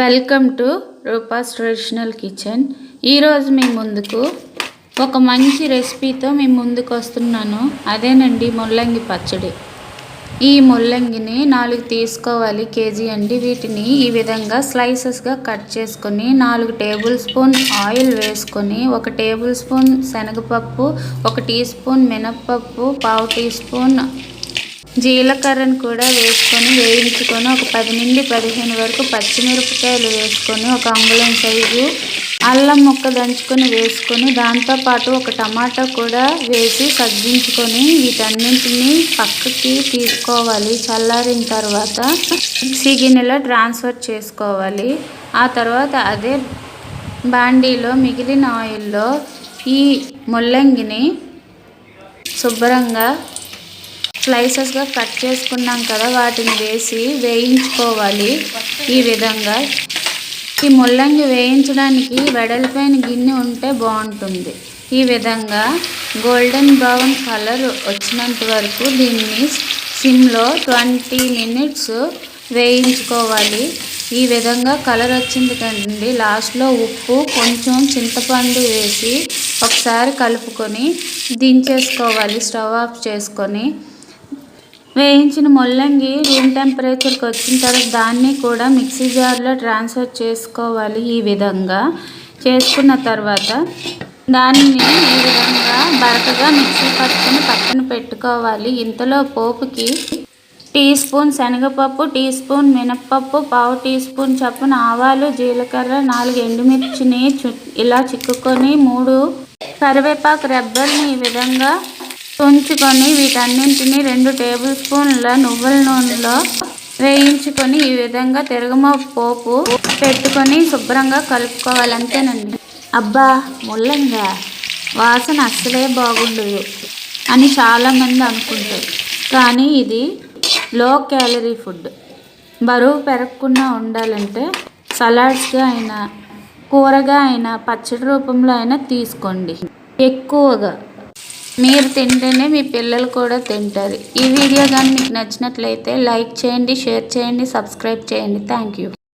Welcome to Rupa's traditional kitchen. ఈరోజు మీ ముందుకు ఒక మంచి రెసిపీతో మీ ముందుకు వస్తున్నాను అదేనండి ముల్లంగి పచ్చడి. ఈ ముల్లంగిని నాలుగు తీసుకోవాలి కేజీ అండి. వీటిని ఈ విధంగా స్లైసెస్గా కట్ చేసుకొని నాలుగు టేబుల్ స్పూన్ ఆయిల్ వేసుకొని ఒక టేబుల్ స్పూన్ శనగపప్పు ఒక టీ స్పూన్ మినప్పప్పు పావు టీ స్పూన్ జీలకర్రను కూడా వేసుకొని వేయించుకొని ఒక పది నుండి పదిహేను వరకు పచ్చిమిరపకాయలు వేసుకొని ఒక అంగుళం సైజు అల్లం ముక్క దంచుకొని వేసుకొని దాంతోపాటు ఒక టమాటా కూడా వేసి సగ్గించుకొని వీటన్నింటినీ పక్కకి తీసుకోవాలి చల్లారిన తర్వాత. మిక్సీ గిన్నెలో ట్రాన్స్ఫర్ చేసుకోవాలి. ఆ తర్వాత అదే బాండీలో మిగిలిన ఆయిల్లో ఈ ముల్లంగిని శుభ్రంగా స్లైసెస్గా కట్ చేసుకున్నాం కదా వాటిని వేసి వేయించుకోవాలి ఈ విధంగా. ఈ ముల్లంగి వేయించడానికి వెడల్పైన గిన్నె ఉంటే బాగుంటుంది. ఈ విధంగా గోల్డెన్ బ్రౌన్ కలర్ వచ్చినంత వరకు దీన్ని సిమ్లో ట్వంటీ మినిట్స్ వేయించుకోవాలి. ఈ విధంగా కలర్ వచ్చింది కండి లాస్ట్లో ఉప్పు కొంచెం చింతపండు వేసి ఒకసారి కలుపుకొని దించేసుకోవాలి స్టవ్ ఆఫ్ చేసుకొని. వేయించిన ముల్లంగి రూమ్ టెంపరేచర్కి వచ్చిన తర్వాత దాన్ని కూడా మిక్సీ జార్లో ట్రాన్స్ఫర్ చేసుకోవాలి ఈ విధంగా. చేసుకున్న తర్వాత దాన్ని ఈ విధంగా బరకగా మిక్సీ పట్టుకుని పక్కన పెట్టుకోవాలి. ఇంతలో పోపుకి టీ స్పూన్ శనగపప్పు టీ స్పూన్ మినప్పప్పు పావు టీ స్పూన్ చప్పున ఆవాలు జీలకర్ర నాలుగు ఎండుమిర్చిని ఇలా చిక్కుకొని మూడు కరివేపాకు రెబ్బల్ని ఈ విధంగా ఉంచుకొని వీటన్నింటినీ రెండు టేబుల్ స్పూన్ల నువ్వుల నూనెలో వేయించుకొని ఈ విధంగా తిరగమ పోపు పెట్టుకొని శుభ్రంగా కలుపుకోవాలి అంతేనండి అబ్బా ముల్లంగా. వాసన అస్సలే బాగుండదు అని చాలామంది అనుకుంటారు. కానీ ఇది లో క్యాలరీ ఫుడ్. బరువు పెరగకుండా ఉండాలంటే సలాడ్స్గా అయినా కూరగా అయినా పచ్చడి రూపంలో అయినా తీసుకోండి. ఎక్కువగా. మీరు తింటేనే మీ పిల్లలు కూడా తింటారు. ఈ వీడియో కానీ మీకు నచ్చినట్లయితే లైక్ చేయండి షేర్ చేయండి సబ్స్క్రైబ్ చేయండి. Thank you.